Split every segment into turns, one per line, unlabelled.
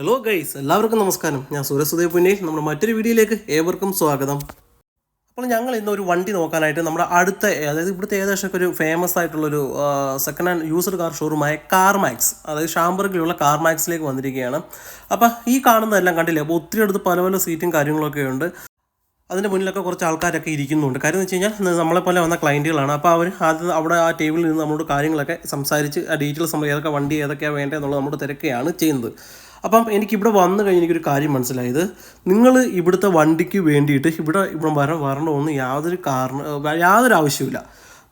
Hello guys എല്ലാവർക്കും നമസ്കാരം. ഞാൻ സുരസുദേവ് പുന്നേൽ നമ്മുടെ മറ്റൊരു വീഡിയോയിലേക്ക് ഏവർക്കും സ്വാഗതം. അപ്പോൾ ഞങ്ങൾ ഇന്ന് ഒരു വണ്ടി നോക്കാനായിട്ട് നമ്മുടെ അടുത്ത അതായത് ഇവിടുത്തെ ഏകദേശം ഒരു ഫേമസ് ആയിട്ടുള്ളൊരു സെക്കൻഡ് ഹാൻഡ് യൂസ്ഡ് കാർ ഷോറൂമായ കാർമാക്സ് അതായത് ഷാംബർഗിലുള്ള കാർമാക്സിലേക്ക് വന്നിരിക്കുകയാണ്. അപ്പോൾ ഈ കാണുന്നതെല്ലാം കണ്ടില്ലേ? അപ്പോൾ ഒത്തിരി അടുത്ത് പല പല സീറ്റും കാര്യങ്ങളൊക്കെ ഉണ്ട്. അതിന്റെ മുന്നിലൊക്കെ കുറച്ച് ആൾക്കാരൊക്കെ ഇരിക്കുന്നുണ്ട്. കാര്യം എന്ന് വെച്ച് കഴിഞ്ഞാൽ നമ്മളെ പോലെ വന്ന ക്ലയന്റുകളാണ് അപ്പോൾ അവർ അത് അവിടെ ആ ടേബിളിൽ നിന്ന് നമ്മളോട് കാര്യങ്ങളൊക്കെ സംസാരിച്ച് ആ ഡീറ്റെയിൽസ് നമ്മൾ ഏതൊക്കെ വണ്ടി ഏതൊക്കെയാണ് വേണ്ടതെന്നുള്ളത് നമ്മളോട് തിരക്കുകയാണ് ചെയ്യുന്നത്. അപ്പം എനിക്കിവിടെ വന്നു കഴിഞ്ഞ് എനിക്കൊരു കാര്യം മനസ്സിലായത്. നിങ്ങൾ ഇവിടുത്തെ വണ്ടിക്ക് വേണ്ടിയിട്ട് ഇവിടെ ഇവിടെ വര വരണമെന്ന് യാതൊരു കാരണം യാതൊരു ആവശ്യമില്ല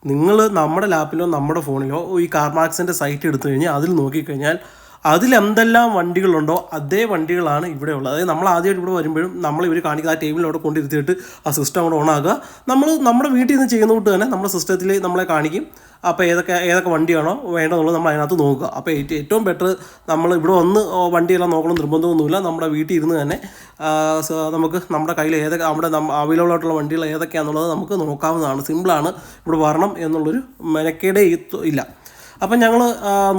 നിങ്ങൾ നമ്മുടെ ലാപ്പിലോ നമ്മുടെ ഫോണിലോ ഈ കാർമാക്സിന്റെ സൈറ്റ് എടുത്തു കഴിഞ്ഞാൽ അതിൽ നോക്കിക്കഴിഞ്ഞാൽ അതിൽ എന്തെല്ലാം വണ്ടികളുണ്ടോ അതേ വണ്ടികളാണ് ഇവിടെ ഉള്ളത് അതായത് നമ്മൾ ആദ്യമായിട്ട് ഇവിടെ വരുമ്പോഴും നമ്മൾ ഇവർ കാണിക്കുന്ന ആ ടേബിളിൽ അവിടെ കൊണ്ടിരുത്തിയിട്ട് ആ സിസ്റ്റം അവിടെ ഓണാക്കുക നമ്മൾ നമ്മുടെ വീട്ടിൽ നിന്ന് ചെയ്യുന്ന തൊട്ട് തന്നെ നമ്മുടെ സിസ്റ്റത്തിൽ നമ്മളെ കാണിക്കും. അപ്പോൾ ഏതൊക്കെ ഏതൊക്കെ വണ്ടിയാണോ വേണ്ടതെന്നുള്ളത് നമ്മൾ അതിനകത്ത് നോക്കുക. അപ്പോൾ ഏറ്റവും ഏറ്റവും ബെറ്റർ നമ്മൾ ഇവിടെ വന്ന് വണ്ടിയെല്ലാം നോക്കണം നിർബന്ധമൊന്നുമില്ല. നമ്മുടെ വീട്ടിൽ ഇരുന്ന് തന്നെ നമുക്ക് നമ്മുടെ കയ്യിൽ ഏതൊക്കെ അവിടെ അവൈലബിൾ ആയിട്ടുള്ള വണ്ടികൾ ഏതൊക്കെയാണെന്നുള്ളത് നമുക്ക് നോക്കാവുന്നതാണ്. സിമ്പിളാണ് ഇവിടെ വരണം എന്നുള്ളൊരു മെനക്കേടേ ഇല്ല. അപ്പം ഞങ്ങൾ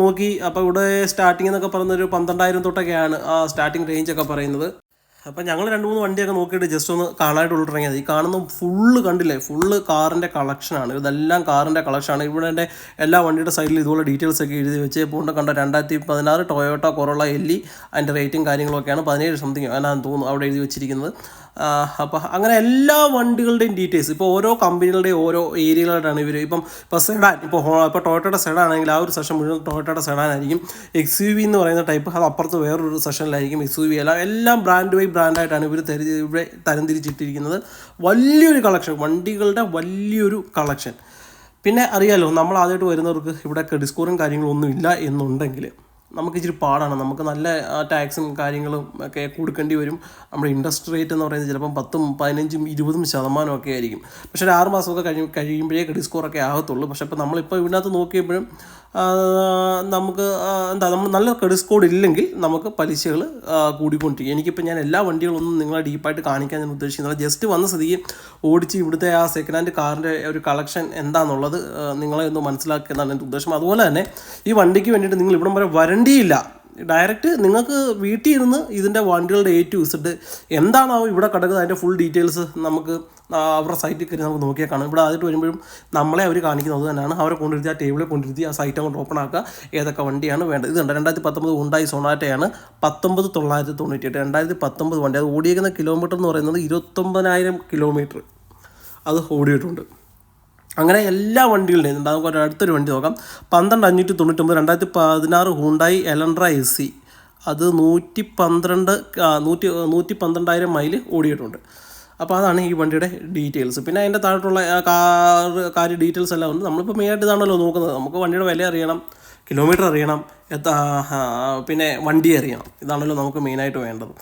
നോക്കി. അപ്പോൾ ഇവിടെ സ്റ്റാർട്ടിംഗ് എന്നൊക്കെ പറയുന്ന ഒരു പന്ത്രണ്ടായിരം തൊട്ടൊക്കെയാണ് ആ സ്റ്റാർട്ടിംഗ് റേഞ്ച് ഒക്കെ പറയുന്നത്. അപ്പം ഞങ്ങൾ രണ്ട് മൂന്ന് വണ്ടിയൊക്കെ നോക്കിയിട്ട് ജസ്റ്റ് ഒന്ന് കാണാനായിട്ട് ഉള്ളിറങ്ങിയത് ഈ കാണുന്ന ഫുള്ള് കണ്ടില്ലേ? ഫുള്ള് കാറിന്റെ കളക്ഷനാണ് ഇതെല്ലാം കാറിന്റെ കളക്ഷനാണ് ഇവിടെ എന്റെ എല്ലാ വണ്ടിയുടെ സൈഡിൽ ഇതുപോലെ ഡീറ്റെയിൽസ് ഒക്കെ എഴുതി വെച്ച് പോണ്ട് കണ്ട രണ്ടായിരത്തി പതിനാറ് ടൊയോട്ട കൊറോള എല്ലി അതിന്റെ റേറ്റിംഗ് കാര്യങ്ങളൊക്കെയാണ് പതിനേഴ് സംതിങ് അതിനാന്ന് തോന്നുന്നു അവിടെ എഴുതി വെച്ചിരിക്കുന്നത്. അപ്പോൾ അങ്ങനെ എല്ലാ വണ്ടികളുടെയും ഡീറ്റെയിൽസ് ഇപ്പോൾ ഓരോ കമ്പനികളുടെയും ഓരോ ഏരിയകളായിട്ടാണ് ഇവർ ഇപ്പം ഇപ്പോൾ സെഡാൻ ഇപ്പോൾ ഇപ്പോൾ ടൊയോട്ടയുടെ സെഡാൻ ആണെങ്കിൽ ആ ഒരു സെഷൻ മുഴുവൻ ടൊയോട്ടയുടെ സെഡാൻ ആയിരിക്കും. എക്സ് യു വി എന്ന് പറയുന്ന ടൈപ്പ് അത് അപ്പുറത്ത് വേറൊരു സെഷനിലായിരിക്കും എക്സ് യു വി എല്ലാം എല്ലാം ബ്രാൻഡ് ബൈ ബ്രാൻഡായിട്ടാണ് ഇവർ തരി ഇവിടെ തരംതിരിച്ചിട്ടിരിക്കുന്നത്. വലിയൊരു കളക്ഷൻ വണ്ടികളുടെ വലിയൊരു കളക്ഷൻ പിന്നെ അറിയാലോ നമ്മൾ ആദ്യമായിട്ട് വരുന്നവർക്ക് ഇവിടെ ക്രെഡിറ്റ് സ്കോറും കാര്യങ്ങളൊന്നും ഇല്ല എന്നുണ്ടെങ്കിൽ നമുക്ക് ഇച്ചിരി പാടാണ്. നമുക്ക് നല്ല ടാക്സും കാര്യങ്ങളും ഒക്കെ കൊടുക്കേണ്ടി വരും. നമ്മുടെ ഇൻട്രസ്റ്റ് റേറ്റ് എന്ന് പറയുന്നത് ചിലപ്പം പത്തും പതിനഞ്ചും ഇരുപതും ശതമാനം ഒക്കെ ആയിരിക്കും. പക്ഷേ ഒരു ആറ് മാസമൊക്കെ കഴിയും കഴിയുമ്പോഴേ ക്രെഡിറ്റ് സ്കോറൊക്കെ ആകത്തുള്ളൂ. പക്ഷേ ഇപ്പോൾ നമ്മളിപ്പോൾ ഇതിനകത്ത് നോക്കിയപ്പോഴും നമുക്ക് എന്താ നമ്മൾ നല്ല ക്രെഡിറ്റ് സ്കോർ ഇല്ലെങ്കിൽ നമുക്ക് പലിശകൾ കൂടിക്കൊണ്ടിരിക്കും. എനിക്കിപ്പോൾ ഞാൻ എല്ലാ വണ്ടികളൊന്നും നിങ്ങളെ ഡീപ്പായിട്ട് കാണിക്കാൻ ഞാൻ ഉദ്ദേശിക്കുന്നില്ല. ജസ്റ്റ് വന്ന സ്ഥിതിക്ക് ഓടിച്ച് ഇവിടുത്തെ ആ സെക്കൻഡ് ഹാൻഡ് കാറിന്റെ ഒരു കളക്ഷൻ എന്താണെന്നുള്ളത് നിങ്ങളെ ഒന്ന് മനസ്സിലാക്കുക എന്നാണ് എന്റെ ഉദ്ദേശം. അതുപോലെ തന്നെ ഈ വണ്ടിക്ക് വേണ്ടിയിട്ട് നിങ്ങൾ ഇവിടം വരെ വരണ്ടിയില്ല ഡയറക്റ്റ് നിങ്ങൾക്ക് വീട്ടിൽ ഇരുന്ന് ഇതിന്റെ വണ്ടികളുടെ എ ടു ഇസഡ് എന്താണോ ഇവിടെ കിടക്കുന്നത് അതിന്റെ ഫുൾ ഡീറ്റെയിൽസ് നമുക്ക് അവരുടെ സൈറ്റിൽ കയറി നമുക്ക് നോക്കിയാൽ കാണാം. ഇവിടെ ആദ്യമായിട്ട് വരുമ്പോഴും നമ്മളെ അവർ കാണിക്കുന്നത് തന്നെയാണ്. അവരെ കൊണ്ടിരുത്തി ആ ടേബിളിൽ കൊണ്ടിരുത്തി ആ സൈറ്റ് അങ്ങോട്ട് ഓപ്പൺ ആക്കുക. ഏതൊക്കെ വണ്ടിയാണ് വേണ്ടത്? ഇതുണ്ട് രണ്ടായിരത്തി പത്തൊമ്പത് ഉണ്ടായി സൊണാറ്റയാണ് പത്തൊമ്പത് തൊള്ളായിരത്തി തൊണ്ണൂറ്റി എട്ട് രണ്ടായിരത്തി പത്തൊമ്പത് വണ്ടി. അത് ഓടിയേക്കുന്ന കിലോമീറ്റർ എന്ന് പറയുന്നത് ഇരുപത്തൊമ്പതിനായിരം കിലോമീറ്റർ അത് ഓടിയിട്ടുണ്ട്. അങ്ങനെ എല്ലാ വണ്ടികളുടെയും. നമുക്ക് ഒരു അടുത്തൊരു വണ്ടി നോക്കാം. പന്ത്രണ്ട് അഞ്ഞൂറ്റി തൊണ്ണൂറ്റൊമ്പത് രണ്ടായിരത്തി പതിനാറ് ഹൂണ്ടായി എലൻഡ്ര എ സി അത് നൂറ്റി പന്ത്രണ്ട് നൂറ്റി നൂറ്റി പന്ത്രണ്ടായിരം മൈൽ ഓടിയിട്ടുണ്ട്. അപ്പോൾ അതാണ് ഈ വണ്ടിയുടെ ഡീറ്റെയിൽസ്. പിന്നെ അതിന്റെ താഴോട്ടുള്ള കാറ് കാര്യം ഡീറ്റെയിൽസ് എല്ലാം ഉണ്ട്. നമ്മളിപ്പോൾ മെയിനായിട്ട് ഇതാണല്ലോ നോക്കുന്നത്. നമുക്ക് വണ്ടിയുടെ വില അറിയണം കിലോമീറ്റർ അറിയണം പിന്നെ വണ്ടി അറിയണം. ഇതാണല്ലോ നമുക്ക് മെയിനായിട്ട് വേണ്ടത്.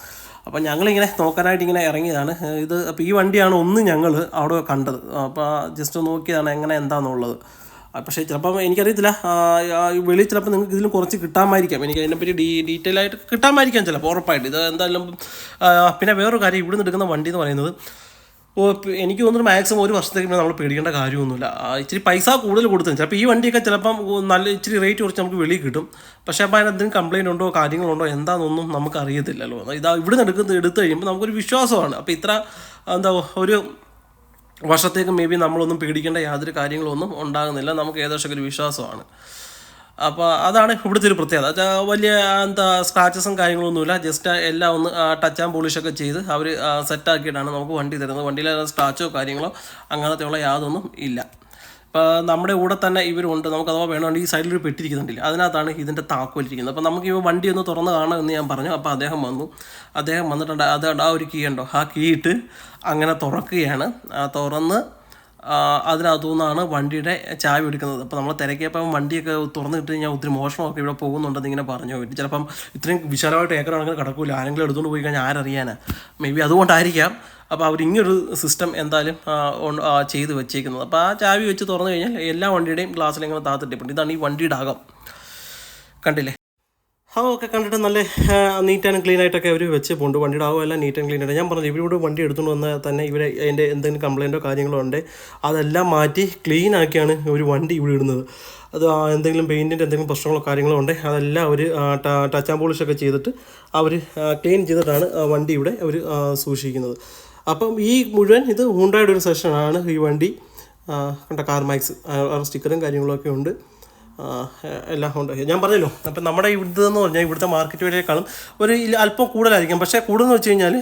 അപ്പോൾ ഞങ്ങളിങ്ങനെ നോക്കാനായിട്ട് ഇങ്ങനെ ഇറങ്ങിയതാണ് ഇത് അപ്പോൾ ഈ വണ്ടിയാണ് ഒന്ന് ഞങ്ങൾ അവിടെ കണ്ടത്. അപ്പോൾ ജസ്റ്റ് നോക്കിയതാണ് എങ്ങനെ എന്താണെന്നുള്ളത് പക്ഷേ ചിലപ്പം എനിക്കറിയത്തില്ല. വെളി ചിലപ്പോൾ നിങ്ങൾക്ക് ഇതിലും കുറച്ച് കിട്ടാമായിരിക്കാം. എനിക്ക് അതിനെപ്പറ്റി ഡീ ഡീറ്റെയിൽ ആയിട്ട് കിട്ടാമായിരിക്കാം ചിലപ്പോൾ ഉറപ്പായിട്ട്. ഇത് എന്തായാലും പിന്നെ വേറൊരു കാര്യം ഇവിടുന്ന് എടുക്കുന്ന വണ്ടി എന്ന് പറയുന്നത് എനിക്ക് തോന്നുന്നു മാക്സിമം ഒരു വർഷത്തേക്ക് നമ്മൾ പേടിക്കേണ്ട കാര്യമൊന്നുമില്ല. ഇച്ചിരി പൈസ കൂടുതൽ കൊടുത്തു ചിലപ്പോൾ ഈ വണ്ടിയൊക്കെ ചിലപ്പം നല്ല ഇച്ചിരി റേറ്റ് കുറച്ച് നമുക്ക് വെളിയിൽ കിട്ടും. പക്ഷേ അപ്പോൾ അതിനെന്തെങ്കിലും കംപ്ലയിന്റ് ഉണ്ടോ കാര്യങ്ങളുണ്ടോ എന്താണെന്നൊന്നും നമുക്ക് അറിയത്തില്ലല്ലോ ഇതാ ഇവിടുന്ന് എടുക്കുന്ന എടുത്തു കഴിയുമ്പോൾ നമുക്കൊരു വിശ്വാസമാണ്. അപ്പോൾ ഇത്ര എന്താ ഒരു വർഷത്തേക്ക് മേ ബി നമ്മളൊന്നും പേടിക്കേണ്ട യാതൊരു കാര്യങ്ങളൊന്നും ഉണ്ടാകുന്നില്ല. നമുക്ക് ഏകദേശം ഒരു വിശ്വാസമാണ്. അപ്പോൾ അതാണ് ഇവിടുത്തെ ഒരു പ്രത്യേകത. വലിയ എന്താ സ്ക്രാച്ചസും കാര്യങ്ങളൊന്നുമില്ല. ജസ്റ്റ് എല്ലാം ഒന്ന് ടച്ച് ആൻഡ് പോളിഷൊക്കെ ചെയ്ത് അവർ സെറ്റാക്കിയിട്ടാണ് നമുക്ക് വണ്ടി തരുന്നത്. വണ്ടിയിൽ സ്ക്രാച്ചോ കാര്യങ്ങളോ അങ്ങനത്തെയുള്ള യാതൊന്നും ഇല്ല. ഇപ്പോൾ നമ്മുടെ കൂടെ തന്നെ ഇവരുണ്ട്. നമുക്ക് അഥവാ വേണമെങ്കിൽ ഈ സൈഡിൽ ഒരു പെട്ടിരിക്കുന്നുണ്ടില്ല അതിനകത്താണ് ഇതിന്റെ താക്കോലിരിക്കുന്നത് അപ്പോൾ നമുക്ക് ഇപ്പോൾ വണ്ടി ഒന്ന് തുറന്ന് കാണാം എന്ന് ഞാൻ പറഞ്ഞു. അപ്പോൾ അദ്ദേഹം വന്നു. അദ്ദേഹം വന്നിട്ടുണ്ട്. അത് ആ ഒരു കീ ഉണ്ടോ? ആ കീ ഇട്ട് അങ്ങനെ തുറക്കുകയാണ്. തുറന്ന് അതിനകത്തു നിന്നാണ് വണ്ടിയുടെ ചാവി എടുക്കുന്നത്. അപ്പോൾ നമ്മൾ തിരക്കിയപ്പം വണ്ടിയൊക്കെ തുറന്ന് ഇട്ട് കഴിഞ്ഞാൽ ഒത്തിരി മോഷണമൊക്കെ ഇവിടെ പോകുന്നുണ്ടെന്ന് ഇങ്ങനെ പറഞ്ഞു. പോയിട്ട് ചിലപ്പം ഇത്രയും വിശാലമായിട്ട് ഏക്കർ അങ്ങനെ കിടക്കില്ല ആരെങ്കിലും എടുത്തുകൊണ്ട് പോയി കഴിഞ്ഞാൽ ആരറിയാനാ? മേ ബി അതുകൊണ്ടായിരിക്കാം. അപ്പോൾ അവർ ഇങ്ങനൊരു സിസ്റ്റം എന്തായാലും ചെയ്തു വെച്ചേക്കുന്നത്. അപ്പോൾ ആ ചാവി വെച്ച് തുറന്നു കഴിഞ്ഞാൽ എല്ലാ വണ്ടിയുടെയും ഗ്ലാസ്സിൽ ഇങ്ങനെ താത്തിട്ടിട്ടുണ്ട് ഇതാണ് ഈ വണ്ടിയുടെ അകം. കണ്ടില്ലേ? അതൊക്കെ കണ്ടിട്ട് നല്ല നീറ്റ് ആൻഡ് ക്ലീൻ ആയിട്ടൊക്കെ അവർ വെച്ച് പോകുന്നുണ്ട് വണ്ടിയുടെ ആവും എല്ലാം നീറ്റ് ആൻഡ് ക്ലീൻ ആയിട്ട്. ഞാൻ പറഞ്ഞു ഇവരോട് വണ്ടി എടുത്തുകൊണ്ട് വന്നാൽ തന്നെ ഇവരെ അതിന്റെ എന്തെങ്കിലും കംപ്ലയിന്റോ കാര്യങ്ങളോ ഉണ്ട് അതെല്ലാം മാറ്റി ക്ലീൻ ആക്കിയാണ് ഒരു വണ്ടി ഇവിടെ ഇടുന്നത്. അത് എന്തെങ്കിലും പെയിന്റിന്റെ എന്തെങ്കിലും പ്രശ്നങ്ങളോ കാര്യങ്ങളോ ഉണ്ട് അതെല്ലാം അവർ ടച്ച് ആൻഡ് പോളിഷൊക്കെ ചെയ്തിട്ട് അവർ ക്ലീൻ ചെയ്തിട്ടാണ് വണ്ടി ഇവിടെ അവർ സൂക്ഷിക്കുന്നത്. അപ്പം ഈ മുഴുവൻ ഇത് ഹുണ്ടായുടെ ഒരു സെഷനാണ് ഈ വണ്ടി കണ്ട കാർമാക്സ് സ്റ്റിക്കറും കാര്യങ്ങളൊക്കെ ഉണ്ട്. എല്ലാം ഉണ്ട് ഞാൻ പറഞ്ഞല്ലോ അപ്പം നമ്മുടെ ഇവിടുത്തെ എന്ന് പറഞ്ഞാൽ ഇവിടുത്തെ മാർക്കറ്റ് വിലയേക്കാളും ഒരു അല്പം കൂടുതലായിരിക്കും. പക്ഷേ കൂടുതലെന്ന് വെച്ച് കഴിഞ്ഞാൽ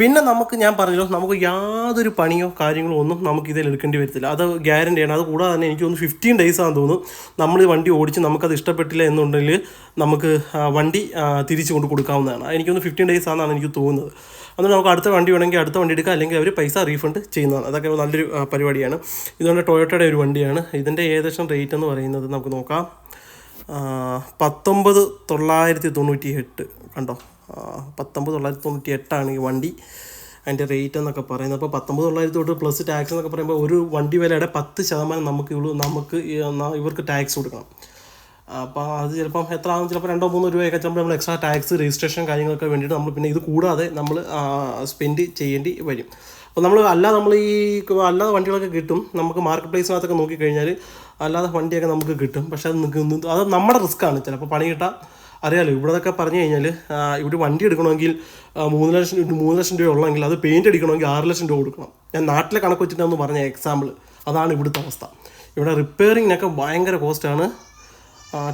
പിന്നെ നമുക്ക് ഞാൻ പറഞ്ഞല്ലോ നമുക്ക് യാതൊരു പണിയോ കാര്യങ്ങളോ ഒന്നും നമുക്ക് ഇതിൽ എടുക്കേണ്ടി വരത്തില്ല. അത് ഗ്യാരണ്ടിയാണ് അത് കൂടാതെ തന്നെ എനിക്ക് തോന്നുന്നു ഫിഫ്റ്റീൻ ഡേയ്സ് ആണെന്ന് തോന്നുന്നു. നമ്മൾ വണ്ടി ഓടിച്ച് നമുക്കത് ഇഷ്ടപ്പെട്ടില്ല എന്നുണ്ടെങ്കിൽ നമുക്ക് വണ്ടി തിരിച്ചു കൊണ്ട് കൊടുക്കാവുന്നതാണ്. എനിക്കൊന്ന് ഫിഫ്റ്റീൻ ഡേയ്സ് ആണെന്നാണ് എനിക്ക് തോന്നുന്നത്. അതുകൊണ്ട് നമുക്ക് അടുത്ത വണ്ടി വേണമെങ്കിൽ അടുത്ത വണ്ടി എടുക്കാം. അല്ലെങ്കിൽ അവർ പൈസ റീഫണ്ട് ചെയ്യുന്നതാണ്. അതൊക്കെ നല്ലൊരു പരിപാടിയാണ്. ഇതുകൊണ്ട് ടൊയോട്ടയുടെ ഒരു വണ്ടിയാണ്. ഇതിന്റെ ഏകദേശം റേറ്റ് എന്ന് പറയുന്നത് നമുക്ക് നോക്കാം. പത്തൊമ്പത് തൊള്ളായിരത്തി തൊണ്ണൂറ്റി എട്ട് കണ്ടോ പത്തൊമ്പത് തൊള്ളായിരത്തി തൊണ്ണൂറ്റി എട്ടാണ് ഈ വണ്ടി. അതിന്റെ റേറ്റ് എന്നൊക്കെ പറയുന്നത്. അപ്പോൾ പത്തൊമ്പത് തൊള്ളായിരത്തി തൊട്ട് പ്ലസ് ടാക്സ് എന്നൊക്കെ പറയുമ്പോൾ ഒരു വണ്ടി വിലയുടെ പത്ത് ശതമാനം നമുക്ക് നമുക്ക് ഇവർക്ക് ടാക്സ് കൊടുക്കണം. അപ്പോൾ അത് ചിലപ്പം എത്ര ആകും ചിലപ്പോൾ രണ്ടോ മൂന്നോ രൂപയൊക്കെ ചിലപ്പോൾ നമ്മൾ എക്സ്ട്രാ ടാക്സ് രജിസ്ട്രേഷൻ കാര്യങ്ങളൊക്കെ വേണ്ടിയിട്ട് നമ്മൾ പിന്നെ ഇത് കൂടാതെ നമ്മൾ സ്പെൻഡ് ചെയ്യേണ്ടി വരും. അപ്പോൾ നമ്മൾ അല്ലാതെ നമ്മൾ ഈ അല്ലാതെ വണ്ടികളൊക്കെ കിട്ടും. നമുക്ക് മാർക്കറ്റ് പ്ലേസിനകത്തൊക്കെ നോക്കിക്കഴിഞ്ഞാൽ അല്ലാതെ വണ്ടിയൊക്കെ നമുക്ക് കിട്ടും. പക്ഷെ അത് നിൽക്കുന്നു അത് നമ്മുടെ റിസ്ക്കാണ് ചിലപ്പോൾ പണി കിട്ടാൻ അറിയാലോ ഇവിടെയൊക്കെ പറഞ്ഞു കഴിഞ്ഞാൽ ഇവിടെ വണ്ടി എടുക്കണമെങ്കിൽ മൂന്ന് ലക്ഷം മൂന്ന് ലക്ഷം രൂപ ഉള്ളെങ്കിൽ അത് പെയിന്റ് അടിക്കണമെങ്കിൽ ആറ് ലക്ഷം രൂപ കൊടുക്കണം. ഞാൻ നാട്ടിലെ കണക്ക് വെച്ചിട്ടാണെന്ന് പറഞ്ഞ എക്സാമ്പിൾ അതാണ് ഇവിടുത്തെ അവസ്ഥ. ഇവിടെ റിപ്പയറിങ്ങിനൊക്കെ ഭയങ്കര കോസ്റ്റാണ്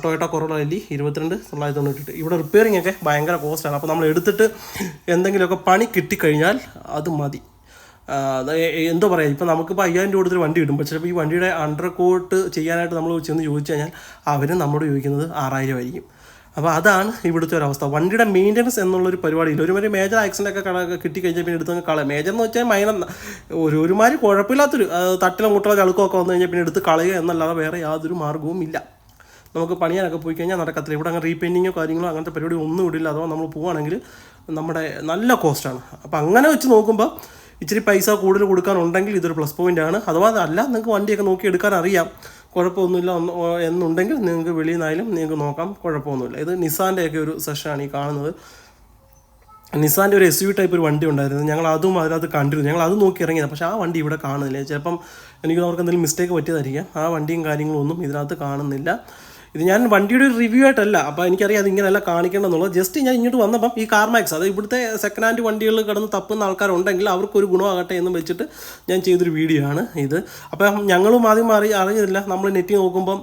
ടൊയോട്ട കൊറോള എല്ലി ഇരുപത്തിരണ്ട് തൊള്ളായിരത്തി തൊണ്ണൂറ്റി ഇവിടെ റിപ്പയറിംഗ് ഒക്കെ ഭയങ്കര കോസ്റ്റാണ് അപ്പോൾ നമ്മൾ എടുത്തിട്ട് എന്തെങ്കിലുമൊക്കെ പണി കിട്ടിക്കഴിഞ്ഞാൽ അത് മതി. എന്തോ പറയാം ഇപ്പം നമുക്കിപ്പോൾ അയ്യായിരം രൂപ കൊടുത്തൊരു വണ്ടി കിട്ടും. പക്ഷേ ഈ വണ്ടിയുടെ അണ്ടർ കോട്ട് ചെയ്യാനായിട്ട് നമ്മൾ ചെന്ന് ചോദിച്ചു കഴിഞ്ഞാൽ അവർ നമ്മോട് ചോദിക്കുന്നത് ആറായിരം ആയിരിക്കും. അപ്പോൾ അതാണ് ഇവിടുത്തെ ഒരു അവസ്ഥ. വണ്ടിയുടെ മെയിന്റനൻസ് എന്നുള്ളൊരു പരിപാടിയില്ല. ഒരു മാതിരി മേജർ ആക്സിഡന്റ് ഒക്കെ കട കിട്ടിക്കഴിഞ്ഞാൽ പിന്നെ എടുത്ത് കള മേജർ എന്ന് വെച്ചാൽ മൈനർ ഒരു ഒരുമാതിരി കുഴപ്പമില്ലാത്തൊരു തട്ടിലും മുട്ടലോ ചളുക്കമൊക്കെ വന്നു കഴിഞ്ഞാൽ പിന്നെ എടുത്ത് കളയുക എന്നല്ലാതെ വേറെ യാതൊരു മാർഗവും ഇല്ല നമുക്ക് പണിയാനൊക്കെ പോയി കഴിഞ്ഞാൽ നടക്കത്തില്ല. ഇവിടെ അങ്ങനെ റീപെയിന്റിങ്ങോ കാര്യങ്ങളോ അങ്ങനത്തെ പരിപാടി ഒന്നും ഇടില്ല അഥവാ നമ്മൾ പോവുകയാണെങ്കിൽ നമ്മുടെ നല്ല കോസ്റ്റാണ് അപ്പോൾ അങ്ങനെ വെച്ച് നോക്കുമ്പോൾ ഇച്ചിരി പൈസ കൂടുതൽ കൊടുക്കാനുണ്ടെങ്കിൽ ഇതൊരു പ്ലസ് പോയിന്റ് ആണ്. അഥവാ അല്ല നിങ്ങൾക്ക് വണ്ടിയൊക്കെ നോക്കി എടുക്കാൻ അറിയാം. കുഴപ്പമൊന്നുമില്ല എന്നുണ്ടെങ്കിൽ നിങ്ങൾക്ക് വെളിയിൽ നിന്നായാലും നിങ്ങൾക്ക് നോക്കാം. കുഴപ്പമൊന്നുമില്ല. ഇത് നിസാന്റെയൊക്കെ ഒരു സെഷനാണ് ഈ കാണുന്നത്. നിസാന്റെ ഒരു എസ് യു ടൈപ്പ് ഒരു വണ്ടി ഉണ്ടായിരുന്നു. ഞങ്ങൾ അതും അതിനകത്ത് കണ്ടിരുന്നു. ഞങ്ങൾ അത് നോക്കി ഇറങ്ങിയത്. പക്ഷേ ആ വണ്ടി ഇവിടെ കാണുന്നില്ല. ചിലപ്പം എനിക്ക് അവർക്ക് എന്തെങ്കിലും മിസ്റ്റേക്ക് പറ്റിയതായിരിക്കാം. ആ വണ്ടിയും കാര്യങ്ങളും ഒന്നും ഇതിനകത്ത് കാണുന്നില്ല. ഇത് ഞാൻ വണ്ടിയുടെ ഒരു റിവ്യൂ ആയിട്ടല്ല അപ്പോൾ എനിക്കറിയാം അത് ഇങ്ങനെയല്ല കാണിക്കണമെന്നുള്ളത്. ജസ്റ്റ് ഞാൻ ഇങ്ങോട്ട് വന്നപ്പം ഈ കാർമാക്സ് അത് ഇവിടുത്തെ സെക്കൻഡ് ഹാൻഡ് വണ്ടികൾ കിടന്ന് തപ്പുന്ന ആൾക്കാരുണ്ടെങ്കിൽ അവർക്കൊരു ഗുണമാകട്ടെ എന്ന് വെച്ചിട്ട് ഞാൻ ചെയ്തൊരു വീഡിയോ ആണ് ഇത്. അപ്പം ഞങ്ങളും ആദ്യം അറി അറിഞ്ഞില്ല. നമ്മൾ നെറ്റിൽ നോക്കുമ്പം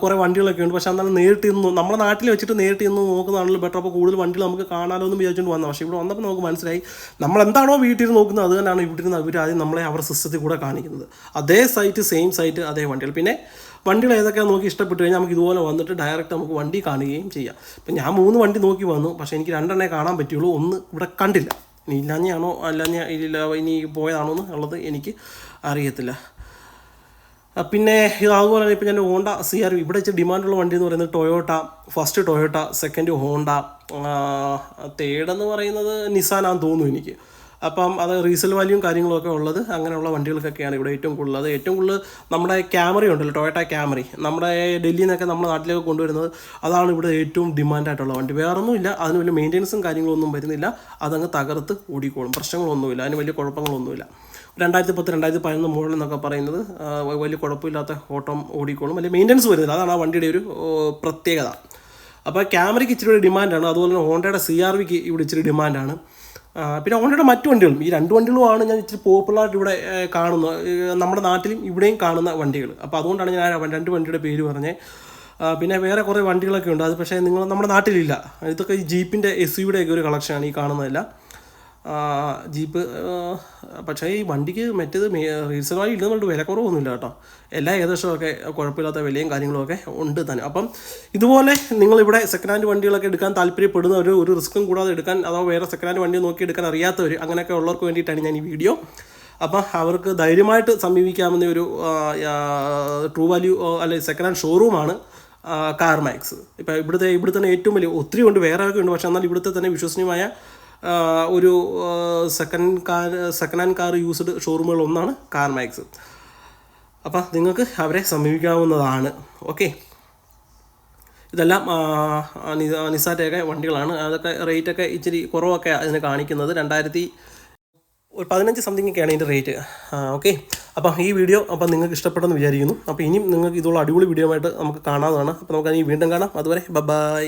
കുറേ വണ്ടികളൊക്കെ ഉണ്ട്. പക്ഷേ എന്നാലും നേരിട്ട് ഇന്ന് നമ്മുടെ നാട്ടിൽ വെച്ചിട്ട് നേരിട്ട് ഇന്ന് നോക്കുന്നതാണല്ലോ ബെറ്റർ അപ്പോൾ കൂടുതൽ വണ്ടികൾ നമുക്ക് കാണാലോ എന്ന് വിചാരിച്ചുകൊണ്ട് വന്നത്. പക്ഷേ ഇവിടെ വന്നപ്പോൾ നമുക്ക് മനസ്സിലായി നമ്മൾ എന്താണോ വീട്ടിൽ നോക്കുന്നത് അത് തന്നെയാണ് ഇവിടെ നിന്ന് അവർ ആദ്യം നമ്മളെ അവരുടെ സിസ്റ്റത്തിൽ കൂടെ കാണിക്കുന്നത്. അതേ സൈറ്റ് സെയിം സൈറ്റ് അതേ വണ്ടികൾ. പിന്നെ വണ്ടികൾ ഏതൊക്കെയാണ് നോക്കി ഇഷ്ടപ്പെട്ടു കഴിഞ്ഞാൽ നമുക്ക് ഇതുപോലെ വന്നിട്ട് ഡയറക്റ്റ് നമുക്ക് വണ്ടി കാണുകയും ചെയ്യാം. ഇപ്പം ഞാൻ മൂന്ന് വണ്ടി നോക്കി വന്നു പക്ഷേ എനിക്ക് രണ്ടെണ്ണേ കാണാൻ പറ്റുള്ളൂ ഒന്ന് ഇവിടെ കണ്ടില്ല. ഇനി ഇല്ലാഞ്ഞാണോ അല്ലാഞ്ഞ ഇല്ല ഇനി പോയതാണോ എന്നുള്ളത് എനിക്ക് അറിയത്തില്ല. പിന്നെ ഇത് അതുപോലെ തന്നെ ഇപ്പം ഞാൻ ഹോണ്ട സി ആർ ഇവിടെ വെച്ച് ഡിമാൻഡുള്ള വണ്ടി എന്ന് പറയുന്നത് Toyota first Toyota second Honda third എന്ന് പറയുന്നത് നിസാനാന്ന് തോന്നുന്നു എനിക്ക്. അപ്പം അത് റീസൽ വാല്യൂം കാര്യങ്ങളൊക്കെ ഉള്ളത് അങ്ങനെയുള്ള വണ്ടികൾക്കൊക്കെയാണ് ഇവിടെ ഏറ്റവും കൂടുതൽ. അത് ഏറ്റവും കൂടുതൽ നമ്മുടെ ക്യാമറ ഉണ്ടല്ലോ ടൊയോട്ട ക്യാമറി നമ്മുടെ ഡൽഹിയിൽ നിന്നൊക്കെ നമ്മുടെ നാട്ടിലേക്ക് കൊണ്ടുവരുന്നത് അതാണ് ഇവിടെ ഏറ്റവും ഡിമാൻഡായിട്ടുള്ള വണ്ടി. വേറൊന്നുമില്ല അതിന് വലിയ മെയിന്റെനൻസും കാര്യങ്ങളൊന്നും വരുന്നില്ല. അതങ്ങ് തകർത്ത് ഓടിക്കോളും പ്രശ്നങ്ങളൊന്നുമില്ല അതിന് വലിയ കുഴപ്പങ്ങളൊന്നുമില്ല. രണ്ടായിരത്തി പത്ത് രണ്ടായിരത്തി പതിനൊന്ന് മോഡൽ എന്നൊക്കെ പറയുന്നത് വലിയ കുഴപ്പമില്ലാത്ത ഓട്ടം ഓടിക്കോളും. വലിയ മെയിന്റനൻസ് വരുന്നില്ല. അതാണ് ആ വണ്ടിയുടെ ഒരു പ്രത്യേകത. അപ്പോൾ ക്യാമറയ്ക്ക് ഇച്ചിരി ഡിമാൻഡാണ് അതുപോലെ തന്നെ ഹോണ്ടയുടെ സി ആർ വിക്ക് ഇവിടെ ഇച്ചിരി ഡിമാൻഡാണ് പിന്നെ ഓൾറെഡി മറ്റു വണ്ടികളും. ഈ രണ്ട് വണ്ടികളുമാണ് ഞാൻ ഇച്ചിരി പോപ്പുലറായിട്ട് ഇവിടെ കാണുന്ന നമ്മുടെ നാട്ടിലും ഇവിടെയും കാണുന്ന വണ്ടികൾ. അപ്പോൾ അതുകൊണ്ടാണ് ഞാൻ രണ്ട് വണ്ടിയുടെ പേര് പറഞ്ഞത് പിന്നെ വേറെ കുറേ വണ്ടികളൊക്കെ ഉണ്ട്. അത് പക്ഷേ നിങ്ങൾ നമ്മുടെ നാട്ടിലില്ല. ഇതൊക്കെ ഈ ജീപ്പിന്റെ എസ് യുടെയൊക്കെ ഒരു കളക്ഷനാണ് ഈ കാണുന്നതെല്ലാം. ജീപ്പ് പക്ഷേ ഈ വണ്ടിക്ക് മറ്റേത് റീസൺ വാല്യൂ ഇല്ലെന്നുണ്ട് വില കുറവൊന്നുമില്ല കേട്ടോ. എല്ലാ ഏകദേശമൊക്കെ കുഴപ്പമില്ലാത്ത വിലയും കാര്യങ്ങളൊക്കെ ഉണ്ട് തന്നെ. അപ്പം ഇതുപോലെ നിങ്ങളിവിടെ സെക്കൻഡ് ഹാൻഡ് വണ്ടികളൊക്കെ എടുക്കാൻ താല്പര്യപ്പെടുന്ന ഒരു ഒരു റിസ്ക്കും കൂടാതെ എടുക്കാൻ അഥവാ വേറെ സെക്കൻഡ് ഹാൻഡ് വണ്ടി നോക്കി എടുക്കാൻ അറിയാത്തവർ അങ്ങനെയൊക്കെ ഉള്ളവർക്ക് വേണ്ടിയിട്ടാണ് ഞാൻ ഈ വീഡിയോ. അപ്പം അവർക്ക് ധൈര്യമായിട്ട് സമീപിക്കാമെന്ന ഒരു ട്രൂ വാല്യൂ അല്ലെ സെക്കൻഡ് ഹാൻഡ് ഷോറൂമാണ് കാർമാക്സ് ഇപ്പം ഇവിടുത്തെ ഇവിടെ തന്നെ ഏറ്റവും വലിയ ഒത്തിരി ഉണ്ട്. വേറെ ഒക്കെ ഉണ്ട്? പക്ഷേ എന്നാൽ ഇവിടുത്തെ തന്നെ വിശ്വസനീയമായ ഒരു second car second hand car used ഷോറൂമുകൾ ഒന്നാണ് കാർ മാക്സ് അപ്പം നിങ്ങൾക്ക് അവരെ സമീപിക്കാവുന്നതാണ്. ഓക്കെ ഇതെല്ലാം നിസാറ്റയൊക്കെ വണ്ടികളാണ്. അതൊക്കെ റേറ്റൊക്കെ ഇച്ചിരി കുറവൊക്കെ അതിന് കാണിക്കുന്നത്. രണ്ടായിരത്തി ഒരു പതിനഞ്ച് സംതിങ് ഒക്കെയാണ് ഇതിന്റെ റേറ്റ് ഓക്കെ അപ്പം ഈ വീഡിയോ അപ്പം നിങ്ങൾക്ക് ഇഷ്ടപ്പെട്ടെന്ന് വിചാരിക്കുന്നു. അപ്പോൾ ഇനിയും നിങ്ങൾക്ക് ഇതുള്ള അടിപൊളി വീഡിയോ ആയിട്ട് നമുക്ക് കാണാവുന്നതാണ്. അപ്പോൾ നമുക്ക് ഇനി വീണ്ടും കാണാം. അതുവരെ ബൈ